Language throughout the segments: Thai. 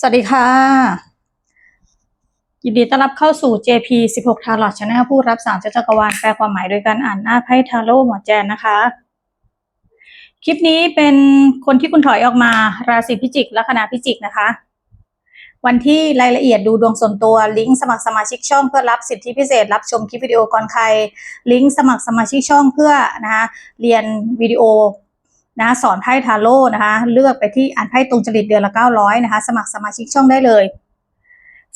สวัสดีค่ะ ยินดีต้อนรับเข้าสู่ JP 16 Tarot Channel ผู้รับสารจักรวาลแปลความหมายโดยการอ่านหน้าไพ่ทาโร่หมอแจนนะคะ คลิปนี้เป็นคนที่คุณถอยออกมาราศีพิจิก ลัคนาพิจิกนะคะ วันที่รายละเอียดดูดวงส่วนตัว ลิงก์สมัครสมาชิกช่องเพื่อรับสิทธิพิเศษ รับชมคลิปวิดีโอก่อนใคร ลิงก์สมัครสมาชิกช่องเพื่อนะคะเรียนวิดีโอ นะสอนไพ่ทาโร่นะคะ เลือกไปที่อ่านไพ่ตรงจริตเดือนละ 900 นะคะ สมัครสมาชิกช่องได้เลย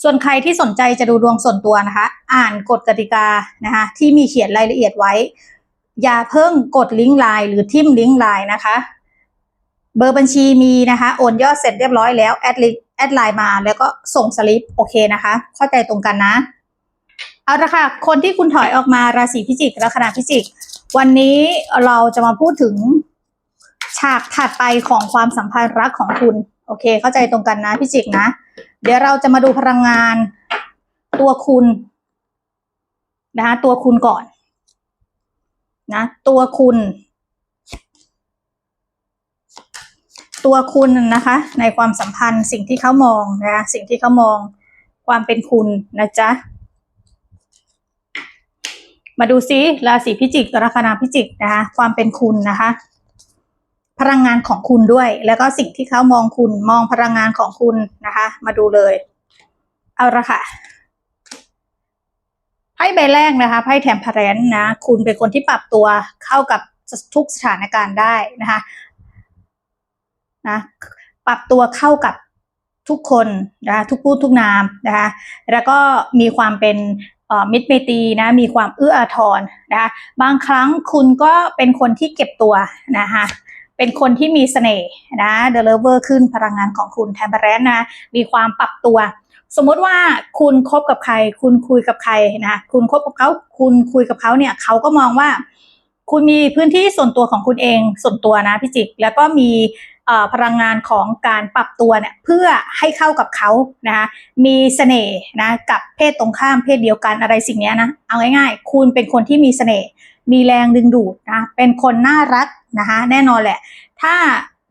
ส่วนใครที่สนใจจะดูดวงส่วนตัวนะคะ อ่านกฎกติกานะคะที่มีเขียนรายละเอียดไว้ อย่าเพิ่งกดลิงก์ไลน์หรือทิมลิงก์ไลน์นะคะ เบอร์บัญชีมีนะคะ โอนยอดเสร็จเรียบร้อยแล้วแอดลิแอดไลน์มาแล้วก็ส่งสลิปโอเคนะคะ เข้าใจตรงกันนะ เอาละค่ะ คนที่คุณถอยออกมาราศีพิจิกลัคนาพิจิก วันนี้เราจะมาพูดถึง ฉากถัดไปของความสัมพันธ์รักของคุณ โอเค เข้าใจตรงกันนะพี่จิกนะ เดี๋ยวเราจะมาดูพลังงานตัวคุณนะคะตัวคุณก่อนนะตัวคุณ ตัวคุณนะคะ ในความสัมพันธ์สิ่งที่เขามองนะสิ่งที่เขามองความเป็นคุณนะจ๊ะมาดูซิราศีพิจิกลัคนาพิจิกนะคะ ความเป็นคุณนะคะ พลังงานของคุณด้วย แล้วก็สิ่งที่เขามองคุณมองพลังงานของคุณนะคะ มาดูเลย เอาละค่ะไพ่ใบแรกนะคะไพ่แถมพาแรนนะ คุณเป็นคนที่ปรับตัวเข้ากับทุกสถานการณ์ได้นะคะนะปรับตัวเข้ากับทุกคนนะคะทุกพูดทุกนามนะคะแล้วก็มีความเป็นมิตรเมตีนะมีความเอื้ออาทรนะคะบางครั้งคุณก็เป็นคนที่เก็บตัวนะคะ เป็นคนที่มีเสน่ห์นะเดลเวอร์ขึ้นพลังงานของคุณแทมเปอร์แรนนะมีความปรับตัว สมมติว่าคุณคบกับใคร คุณคุยกับใครนะคุณคบกับเขาคุณคุยกับเขาเนี่ยเขาก็มองว่า คุณมีพื้นที่ส่วนตัวของคุณเองส่วนตัวนะพี่จิกแล้วก็มีพลังงานของการปรับตัวเนี่ยเพื่อให้เข้ากับเขานะคะมีเสน่ห์นะกับเพศตรงข้ามเพศเดียวกันอะไรสิ่งนี้นะเอาง่ายๆ คุณเป็นคนที่มีเสน่ห์มีแรงดึงดูดนะเป็นคนน่ารัก นะคะแน่นอนแหละ ถ้า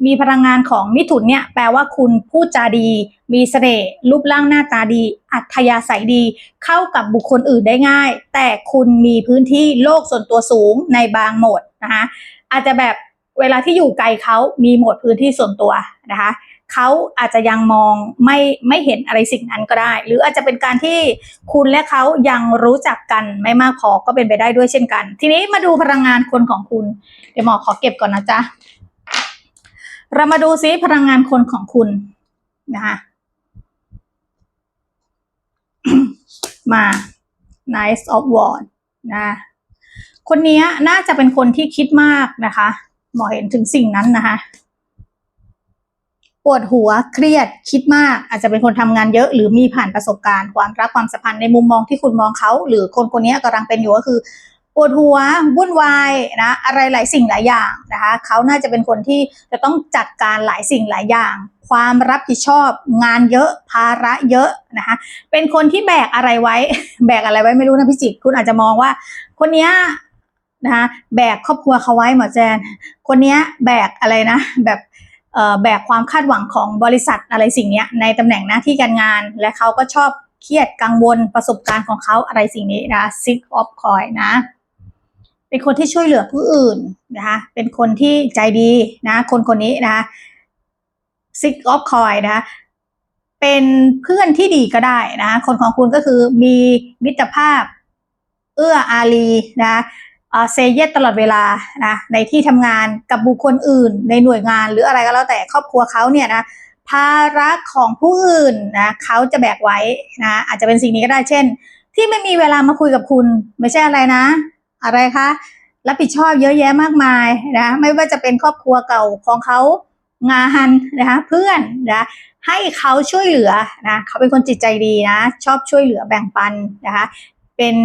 มีพลังงานของมิถุนเนี่ยแปลว่าคุณพูดจาดี มีเสน่ห์รูปร่างหน้าตาดี อัธยาศัยดี เข้ากับบุคคลอื่นได้ง่าย แต่คุณมีพื้นที่โลกส่วนตัวสูงในบางโหมดนะคะอาจจะแบบเวลาที่อยู่ไกลเขามีโหมดพื้นที่ส่วนตัวนะคะ เขาอาจจะยังมองไม่ไม่เห็นอะไรสิ่งนั้นก็ได้ หรืออาจจะเป็นการที่คุณและเขายังรู้จักกันไม่มากพอก็เป็นไปได้ด้วยเช่นกัน ทีนี้มาดูพลังงานคนของคุณ เดี๋ยวหมอขอเก็บก่อนนะจ๊ะเรามาดูซิพลังงานคนของคุณนะคะมา Nice of Wands นะ คนนี้น่าจะเป็นคนที่คิดมากนะคะ หมอเห็นถึงสิ่งนั้นนะคะ ปวดหัวเครียดคิดมาก อาจจะเป็นคนทำงานเยอะ หรือมีผ่านประสบการณ์ความรักความสัมพันธ์ในมุมมองที่คุณมองเขา หรือคนคนนี้กำลังเป็นอยู่ก็คือ ปวดหัววุ่นวายนะอะไรหลายสิ่งหลายอย่างนะคะเขาน่าจะเป็นคนที่จะต้องจัดการหลายสิ่งหลายอย่าง ความรับผิดชอบ งานเยอะภาระเยอะนะคะเป็นคนที่แบกอะไรไว้ แบกอะไรไว้ไม่รู้นะพี่จิตคุณอาจจะมองว่า คนนี้นะคะแบกครอบครัวเขาไว้หมอแจน คนนี้แบกอะไรนะ แบบ แบกความคาดหวังของบริษัทอะไรสิ่งนี้ในตำแหน่งหน้าที่การงาน และเขาก็ชอบเครียดกังวลประสบการณ์ของเขาอะไรสิ่งนี้นะ sick of coin นะ เป็นคนที่ช่วยเหลือผู้อื่นนะคะเป็นคนที่ใจดีนะ คนคนนี้นะคะ sick of coin นะคะเป็นเพื่อนที่ดีก็ได้นะ คนของคุณก็คือมีมิตรภาพ เอื้ออารีนะ เซเยตตลอดเวลานะในที่ทำงานกับบุคคลอื่น ในหน่วยงานหรืออะไรก็แล้วแต่ครอบครัวเขาเนี่ยนะภาระของผู้อื่นนะเขาจะแบกไว้นะอาจจะเป็นสิ่งนี้ก็ได้เช่น ที่ไม่มีเวลามาคุยกับคุณ ไม่ใช่อะไรนะ อะไรคะรับผิดชอบเยอะแยะมากมายนะไม่ว่าจะเป็นครอบครัวเก่าของเขางานนะคะเพื่อนนะให้เขาช่วยเหลือนะเขาเป็นคนจิตใจดีนะ ชอบช่วยเหลือแบ่งปันนะคะ เป็น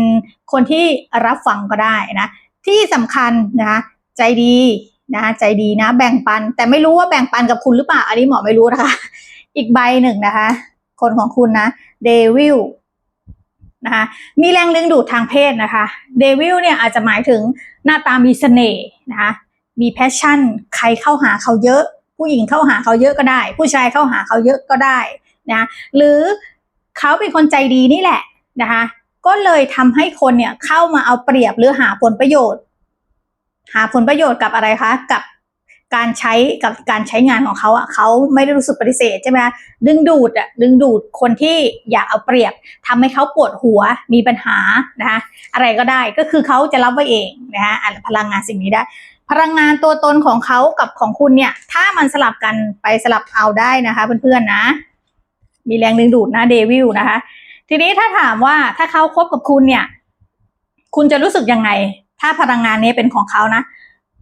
คนที่รับฟังก็ได้นะ ที่สำคัญนะคะใจดีนะคะใจดีนะ แบ่งปัน แต่ไม่รู้ว่าแบ่งปันกับคุณหรือเปล่า อันนี้หมอไม่รู้นะคะ อีกใบหนึ่งนะคะ คนของคุณนะเดวิลนะคะมีแรงดึงดูดทางเพศนะคะเดวิลเนี่ยอาจจะหมายถึงหน้าตามีเสน่ห์นะคะมีแพชชั่น ใครเข้าหาเขาเยอะ ผู้หญิงเข้าหาเขาเยอะก็ได้ ผู้ชายเข้าหาเขาเยอะก็ได้นะหรือเขาเป็นคนใจดีนี่แหละนะคะ ก็เลยทำให้คนเนี่ยเข้ามาเอาเปรียบหรือหาผลประโยชน์ หาผลประโยชน์กับอะไรคะ กับการใช้กับการใช้งานของเขาอะเขาไม่ได้รู้สึกปฏิเสธใช่ไหมดึงดูดอะดึงดูดคนที่อยากเอาเปรียบทำให้เขาปวดหัวมีปัญหานะคะอะไรก็ได้ก็คือเขาจะรับไว้เองนะคะอะพลังงานสิ่งนี้ได้ พลังงานตัวตนของเขากับของคุณเนี่ย ถ้ามันสลับกันไปสลับเอาได้นะคะ เพื่อนๆนะ มีแรงดึงดูดนะเดวิลนะคะ ทีนี้ถ้าถามว่าถ้าเขาคบกับคุณเนี่ย คุณจะรู้สึกยังไง ถ้าพลังงานนี้เป็นของเขานะ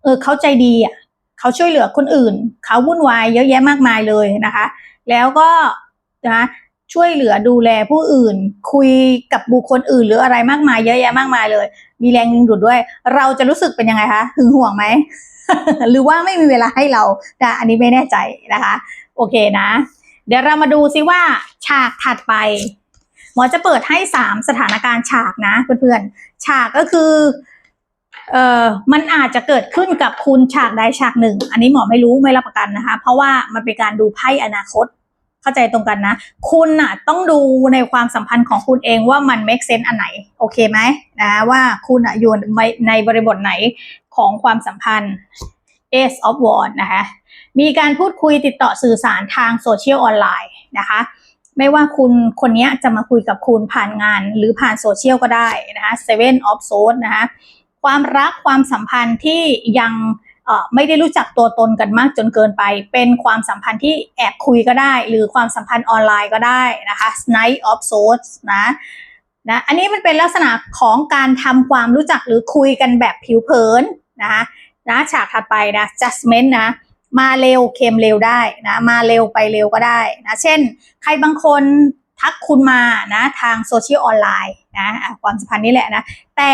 เออเขาใจดีอะเขาช่วยเหลือคนอื่น เขาวุ่นวายเยอะแยะมากมายเลยนะคะ แล้วก็นะช่วยเหลือดูแลผู้อื่น คุยกับบุคคลอื่น หรืออะไรมากมายเยอะแยะมากมายเลย มีแรงดึงดูดด้วย เราจะรู้สึกเป็นยังไงคะหึงห่วงไหม หรือว่าไม่มีเวลาให้เรานะอันนี้ไม่แน่ใจนะคะ โอเคนะ เดี๋ยวเรามาดูซิว่าฉากถัดไป มอจะเปิดให้สามสถานการณ์ฉากนะเพื่อนๆ ฉากก็คือเอ่อมันอาจจะเกิดขึ้นกับคุณฉากใดฉากหนึ่ง อันนี้หมอไม่รู้ไม่รับประกันนะคะ เพราะว่ามันเป็นการดูไพ่อนาคตเข้าใจตรงกันนะ คุณน่ะต้องดูในความสัมพันธ์ของคุณเองว่ามัน make sense อันไหน โอเคไหมนะว่าคุณอะอยู่ในในบริบทไหนของความสัมพันธ์ Ace of w a n d นะคะมีการพูดคุยติดต่อสื่อสารทางโซเชียลออนไลน์นะคะ ไม่ว่าคุณคนนี้จะมาคุยกับคุณผ่านงานหรือผ่านโซเชียลก็ได้นะคะ Seven of Swords นะคะความรักความสัมพันธ์ที่ยังไม่ได้รู้จักตัวตนกันมากจนเกินไป เป็นความสัมพันธ์ที่แอบคุยก็ได้ หรือความสัมพันธ์ออนไลน์ก็ได้นะคะ Night of Swords นะนะ อันนี้มันเป็นลักษณะของการทำความรู้จักหรือคุยกันแบบผิวเผินนะคะนะฉากถัดไปนะ Judgment นะ มาเร็วเค็มเร็วได้นะมาเร็วไปเร็วก็ได้นะเช่น ใครบางคนทักคุณมานะทางโซเชียลออนไลน์นะความสัมพันธ์นี้แหละนะแต่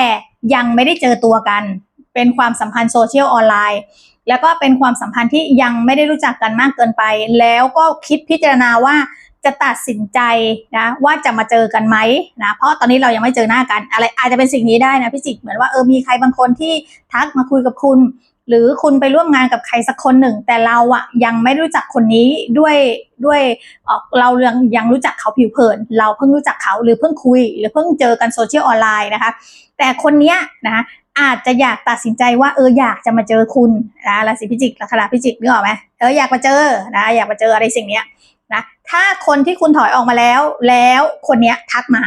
ยังไม่ได้เจอตัวกัน เป็นความสัมพันธ์โซเชียลออนไลน์แล้วก็เป็นความสัมพันธ์ที่ยังไม่ได้รู้จักกันมากเกินไป แล้วก็คิดพิจารณาว่าจะตัดสินใจนะว่าจะมาเจอกันไหมนะเพราะตอนนี้เรายังไม่เจอหน้ากันอะไรอาจจะเป็นสิ่งนี้ได้นะพี่จิกเหมือนว่าเออมีใครบางคนที่ทักมาคุยกับคุณ หรือคุณไปร่วมงานกับใครสักคนหนึ่ง แต่เราอะยังไม่รู้จักคนนี้ด้วยด้วยเอ่อเรายังยังรู้จักเขาผิวเผิน เราเพิ่งรู้จักเขาหรือเพิ่งคุย หรือเพิ่งเจอกันโซเชียลออนไลน์นะคะ แต่คนเนี้ยนะคะอาจจะอยากตัดสินใจว่าเอออยากจะมาเจอคุณนะราศีพิจิกลัคนาพิจิกนึกออกไหมเอออยากมาเจอนะอยากมาเจออะไรสิ่งเนี้ยนะถ้าคนที่คุณถอยออกมาแล้ว แล้วคนเนี้ยทักมา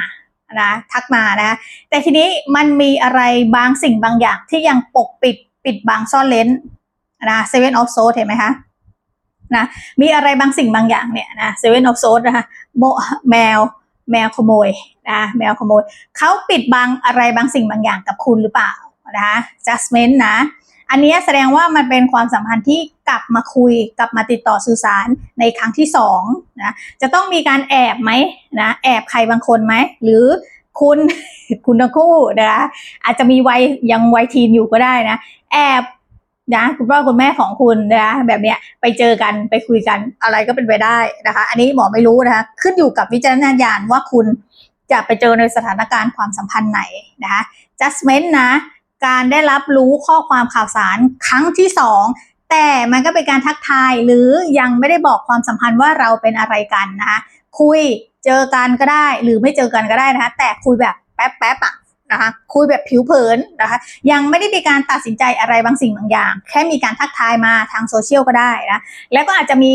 นะทักมานะแต่ทีนี้มันมีอะไรบางสิ่งบางอย่างที่ยังปกปิด ปิดบังซ่อนเลนนะ seven of swords เห็นไหมคะนะมีอะไรบางสิ่งบางอย่างเนี่ยนะ seven of swords นะคะโมแมวแมวขโมยนะแมวขโมยเขาปิดบังอะไรบางสิ่งบางอย่างกับคุณหรือเปล่านะคะ judgment นะ อันนี้แสดงว่ามันเป็นความสัมพันธ์ที่กลับมาคุยกลับมาติดต่อสื่อสารในครั้งที่สองนะจะต้องมีการแอบไหมนะแอบใครบางคนไหมหรือ คุณ คุณทั้งคู่นะคะอาจจะมีวัยยังวัยทีนอยู่ก็ได้นะ แอบนะคุณพ่อคุณแม่ของคุณนะแบบเนี้ยไปเจอกันไปคุยกันอะไรก็เป็นไปได้นะคะ อันนี้หมอไม่รู้นะคะขึ้นอยู่กับวิจารณญาณว่าคุณจะไปเจอในสถานการณ์ความสัมพันธ์ไหนนะคะ judgment นะ การได้รับรู้ข้อความข่าวสารครั้งที่สองแต่มันก็เป็นการทักทายหรือยังไม่ได้บอกความสัมพันธ์ว่าเราเป็นอะไรกันนะคะคุย เจอกันก็ได้หรือไม่เจอกันก็ได้นะคะ แต่คุยแบบแป๊บแป๊บๆอะนะคะคุยแบบผิวเผินนะคะ ยังไม่ได้มีการตัดสินใจอะไรบางสิ่งบางอย่าง แค่มีการทักทายมาทางโซเชียลก็ได้นะแล้วก็อาจจะมี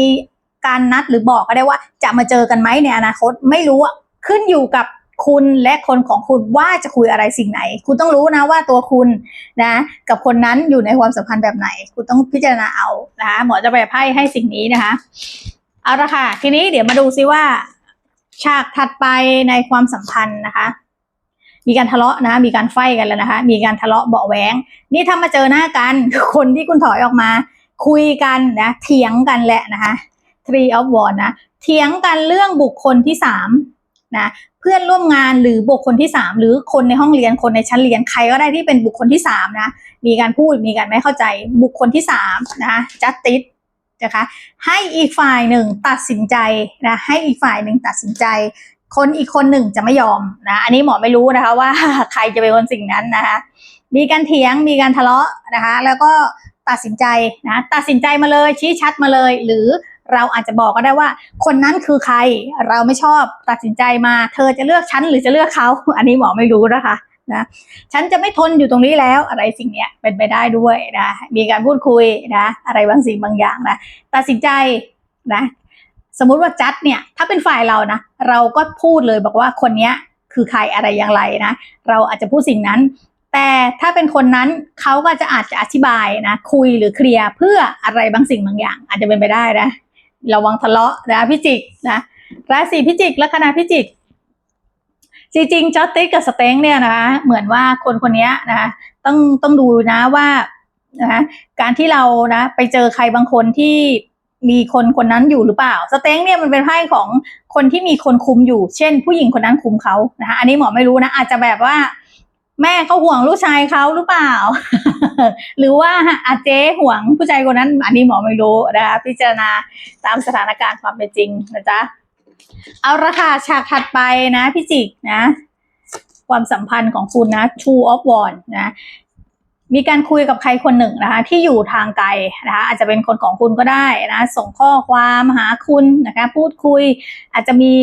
การนัดหรือบอกก็ได้ว่า จะมาเจอกันไหมในอนาคตไม่รู้ขึ้นอยู่กับคุณและคนของคุณว่าจะคุยอะไรสิ่งไหน คุณต้องรู้นะว่าตัวคุณนะ กับคนนั้นอยู่ในความสัมพันธ์แบบไหน คุณต้องพิจารณาเอานะคะหมอจะไปไพ่ให้สิ่งนี้นะคะเอาละค่ะ ทีนี้เดี๋ยวมาดูซิว่า ฉากถัดไปในความสัมพันธ์นะคะ มีการทะเลาะนะ มีการไฟกันแล้วนะคะ มีการทะเลาะเบาะแว้งนี่ถ้ามาเจอหน้ากัน คนที่คุณถอยออกมา คุยกันนะ เถียงกันแหละนะคะ three of wands นะ เถียงกันเรื่องบุคคลที่สามนะเพื่อนร่วมงานหรือบุคคลที่สามหรือคนในห้องเรียนคนในชั้นเรียนใครก็ได้ที่เป็นบุคคลที่สามนะมีการพูดมีการไม่เข้าใจบุคคลที่สามนะคะจัดติส นะคะ ให้อีกฝ่ายหนึ่งตัดสินใจนะให้อีกฝ่ายหนึ่งตัดสินใจ คนอีกคนหนึ่งจะไม่ยอมนะอันนี้หมอไม่รู้นะคะว่าใครจะเป็นคนสิ่งนั้นนะคะมีการเถียงมีการทะเลาะนะคะ แล้วก็ตัดสินใจนะตัดสินใจมาเลยชี้ชัดมาเลย หรือเราอาจจะบอกก็ได้ว่า คนนั้นคือใครเราไม่ชอบตัดสินใจมา เธอจะเลือกฉันหรือจะเลือกเขา อันนี้หมอไม่รู้นะคะ นะฉันจะไม่ทนอยู่ตรงนี้แล้วอะไรสิ่งเนี้ยเป็นไปได้ด้วยนะมีการพูดคุยนะอะไรบางสิ่งบางอย่างนะตัดสินใจนะสมมุติว่าจัดเนี่ยถ้าเป็นฝ่ายเรานะเราก็พูดเลยบอกว่าคนเนี้ยคือใครอะไรอย่างไรนะเราอาจจะพูดสิ่งนั้น แต่ถ้าเป็นคนนั้นเขาก็จะอาจจะอธิบายนะคุยหรือเคลียร์เพื่ออะไรบางสิ่งบางอย่าง อาจจะเป็นไปได้นะระวังทะเลาะนะพิจิกนะราศีพิจิกและคณะพิจิก จริงๆจอตติกกับสเต็งเนี่ยนะคะเหมือนว่าคนคนนี้นะต้องต้องดูนะว่านะการที่เรานะไปเจอใครบางคนที่มีคนคนนั้นอยู่หรือเปล่า สเต็งเนี่ยมันเป็นไพ่ของคนที่มีคนคุมอยู่ เช่น ผู้หญิงคนนั้นคุมเขานะคะอันนี้หมอไม่รู้นะ อาจจะแบบว่า แม่เขาห่วงลูกชายเขาหรือเปล่า หรือว่าอาเจ๊ห่วงผู้ชายคนนั้น อันนี้หมอไม่รู้นะคะพิจารณาตามสถานการณ์ความเป็นจริงนะจ๊ะ เอาละค่ะฉากถัดไปนะพี่จิกนะ ความสัมพันธ์ของคุณนะ Two of Wands นะ มีการคุยกับใครคนหนึ่งนะคะที่อยู่ทางไกลนะคะอาจจะเป็นคนของคุณก็ได้นะส่งข้อความหาคุณนะคะพูดคุย อาจจะมี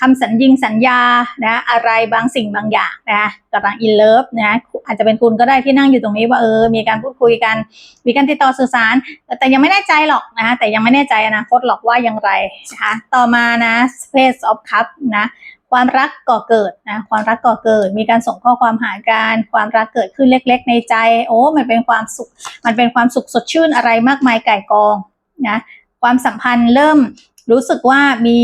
คำสัญญิงสัญญานะอะไรบางสิ่งบางอย่างนะกำลังอินเลิฟนะอาจจะเป็นคุณก็ได้ที่นั่งอยู่ตรงนี้ว่าเออมีการพูดคุยกัน มีการติดต่อสื่อสาร แต่ยังไม่แน่ใจหรอกนะแต่ยังไม่แน่ใจอนาคตหรอกว่าอย่างไรนะคะต่อมานะ Space of Cup นะ ความรักก่อเกิดนะความรักก่อเกิด มีการส่งข้อความหากันความรักเกิดขึ้นเล็ก ๆ ในใจ โอ้มันเป็นความสุข มันเป็นความสุขสดชื่นอะไรมากมายไก่กองนะความสัมพันธ์เริ่มรู้สึกว่ามี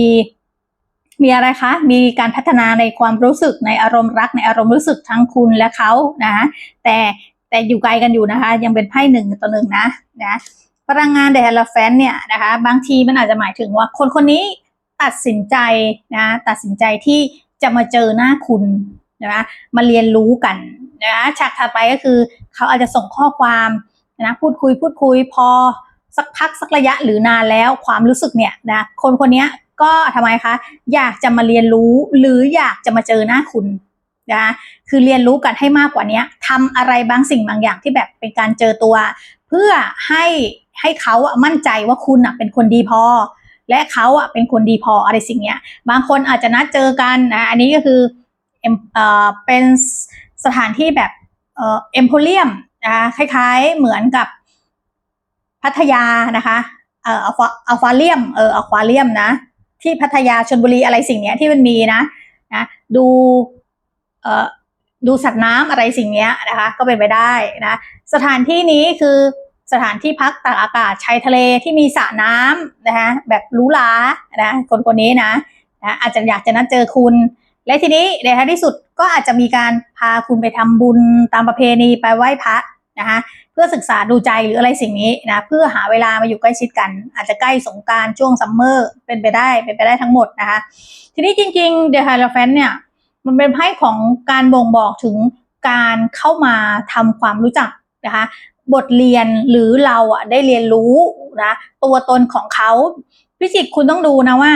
มีอะไรคะ มีการพัฒนาในความรู้สึกในอารมณ์รักในอารมณ์รู้สึกทั้งคุณและเขานะแต่แต่อยู่ไกลกันอยู่นะคะ ยังเป็นไพ่หนึ่งต่อหนึ่งนะนะพลังงานเดลแฟนเนี่ยนะคะ บางทีมันอาจจะหมายถึงว่าคนคนนี้ ตัดสินใจนะตัดสินใจที่จะมาเจอหน้าคุณนะคะมาเรียนรู้กันนะฉากถัดไปก็คือเขาอาจจะส่งข้อความนะพูดคุยพูดคุยพอสักพักสักระยะหรือนานแล้วความรู้สึกเนี่ยนะคนคนนี้ก็ทำไมคะอยากจะมาเรียนรู้หรืออยากจะมาเจอหน้าคุณนะคือเรียนรู้กันให้มากกว่านี้ทำอะไรบางสิ่งบางอย่างที่แบบเป็นการเจอตัว เพื่อให้ให้เขามั่นใจว่าคุณอะเป็นคนดีพอ และเขาอะเป็นคนดีพออะไรสิ่งเนี้ย บางคนอาจจะนัดเจอกันนะอันนี้ก็คือเอ่อเป็นสถานที่แบบเอ่อเอ็มโพเรียมนะคะคล้ายๆเหมือนกับพัทยานะคะเอ่ออาอัลฟาเรียมเอออัลฟาเรียมนะ ที่พัทยาชนบุรีอะไรสิ่งเนี้ยที่มันมีนะนะดูเอ่อดูสัตว์น้ำอะไรสิ่งเนี้ยนะคะ ก็เป็นไปได้นะ สถานที่นี้คือ สถานที่พักตากอากาศชายทะเลที่มีสระน้ำนะคะแบบหรูหรานะคนคนนี้นะนะอาจจะอยากจะนัดเจอคุณ และทีนี้ในท้ายที่สุดก็อาจจะมีการพาคุณไปทำบุญตามประเพณีไปไหว้พระนะคะเพื่อศึกษาดูใจหรืออะไรสิ่งนี้นะเพื่อหาเวลามาอยู่ใกล้ชิดกัน อาจจะใกล้สงการช่วงซัมเมอร์เป็นไปได้เป็นไปได้ทั้งหมดนะคะทีนี้จริงๆเดอะไฮ o แฟนเนี่ยมันเป็นไพ่ของการบ่งบอกถึงการเข้ามาทำความรู้จักนะคะ บทเรียนหรือเราอะได้เรียนรู้นะตัวตนของเขาพิจิกคุณต้องดูนะว่า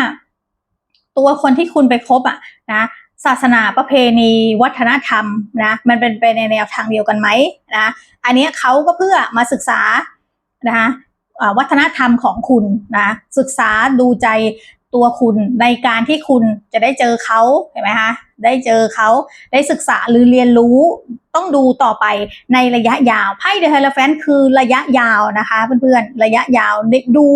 ตัวคนที่คุณไปคบอะนะศาสนาประเพณีวัฒนธรรมนะมันเป็นไปในแนวทางเดียวกันไหมนะอันนี้เขาก็เพื่อมาศึกษานะวัฒนธรรมของคุณนะศึกษาดูใจ ตัวคุณในการที่คุณจะได้เจอเขาเห็นไหมคะได้เจอเขาได้ศึกษาหรือเรียนรู้ต้องดูต่อไปในระยะยาวไพ่เดอะเฮลแฟนคือระยะยาวนะคะเพื่อนๆระยะยาวดู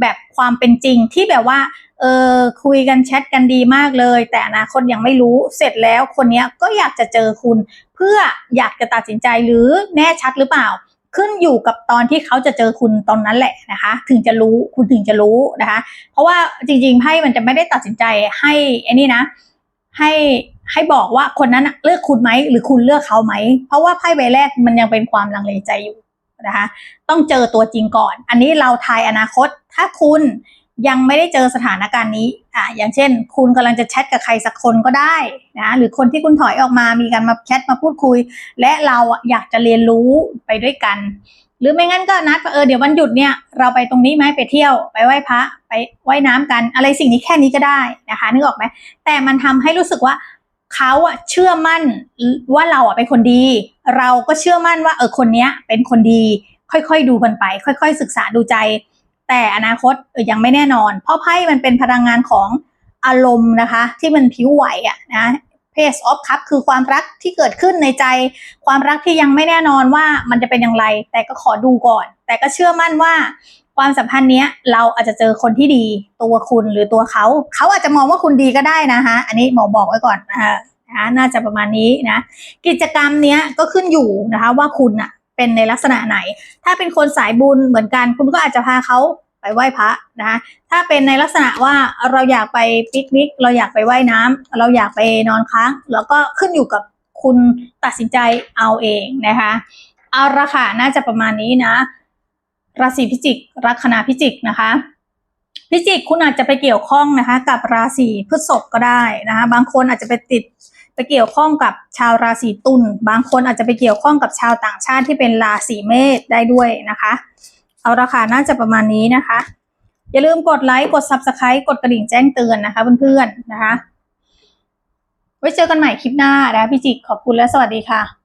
แบบความเป็นจริงที่แบบว่าเออคุยกันแชทกันดีมากเลย แต่อนาคตยังไม่รู้เสร็จแล้วคนนี้ก็อยากจะเจอคุณ เพื่ออยากจะตัดสินใจหรือแน่ชัดหรือเปล่า ขึ้นอยู่กับตอนที่เขาจะเจอคุณตอนนั้นแหละนะคะ ถึงจะรู้คุณถึงจะรู้นะคะ เพราะว่าจริงๆไพ่มันจะไม่ได้ตัดสินใจให้ไอ้นี่นะ ให้ให้บอกว่าคนนั้นเลือกคุณไหมหรือคุณเลือกเขาไหม เพราะว่าไพ่ใบแรกมันยังเป็นความลังเลใจอยู่นะคะ ต้องเจอตัวจริงก่อน อันนี้เราทายอนาคตถ้าคุณ ยังไม่ได้เจอสถานการณ์นี้อะอย่างเช่น คุณกำลังจะแชทกับใครสักคนก็ได้นะหรือคนที่คุณถอยออกมามีการมาแชทมาพูดคุย และเราอะอยากจะเรียนรู้ไปด้วยกัน หรือไม่งั้นก็นัดเออเดี๋ยววันหยุดเนี่ยเราไปตรงนี้ไหมไปเที่ยว ไปไหว้พระไปไหว้น้ำกัน อะไรสิ่งนี้แค่นี้ก็ได้นะคะนึกออกไหมแต่มันทำให้รู้สึกว่าเขาอะเชื่อมั่นว่าเราอะเป็นคนดี เราก็เชื่อมั่นว่าเออคนเนี้ยเป็นคนดี ค่อยๆดูกันไป ค่อย ๆ ศึกษาดูใจ แต่อนาคตยังไม่แน่นอน เพราะไพ่มันเป็นพลังงานของอารมณ์นะคะ ที่มันผิวไหวอะนะเพสออฟคัพคือความรักที่เกิดขึ้นในใจ ความรักที่ยังไม่แน่นอนว่ามันจะเป็นอย่างไร แต่ก็ขอดูก่อน แต่ก็เชื่อมั่นว่า ความสัมพันธ์เนี้ยเราอาจจะเจอคนที่ดี ตัวคุณหรือตัวเขา เขาอาจจะมองว่าคุณดีก็ได้นะคะ อันนี้หมอบอกไว้ก่อนนะคะนะคะน่าจะประมาณนี้นะ กิจกรรมเนี้ยก็ขึ้นอยู่นะคะว่าคุณอะ เป็นในลักษณะไหน ถ้าเป็นคนสายบุญเหมือนกัน คุณก็อาจจะพาเขาไปไหว้พระนะคะถ้าเป็นในลักษณะว่าเราอยากไปปิกนิก เราอยากไปว่ายน้ำเราอยากไปนอนค้าง แล้วก็ขึ้นอยู่กับคุณตัดสินใจเอาเองนะคะเอาละค่ะน่าจะประมาณนี้นะราศีพิจิกลัคนาพิจิกนะคะ พิจิกคุณอาจจะไปเกี่ยวข้องนะคะ กับราศีพฤษภก็ได้นะคะ บางคนอาจจะไปติด ไปเกี่ยวข้องกับชาวราศีตุลบางคนอาจจะไปเกี่ยวข้องกับชาวต่างชาติที่เป็นราศีเมษได้ด้วยนะคะ เอาละค่ะน่าจะประมาณนี้นะคะ อย่าลืมกดไลค์กด Subscribe กดกระดิ่งแจ้งเตือนนะคะเพื่อนๆนะคะ ไว้เจอกันใหม่คลิปหน้านะคะพิจิกขอบคุณและสวัสดีค่ะ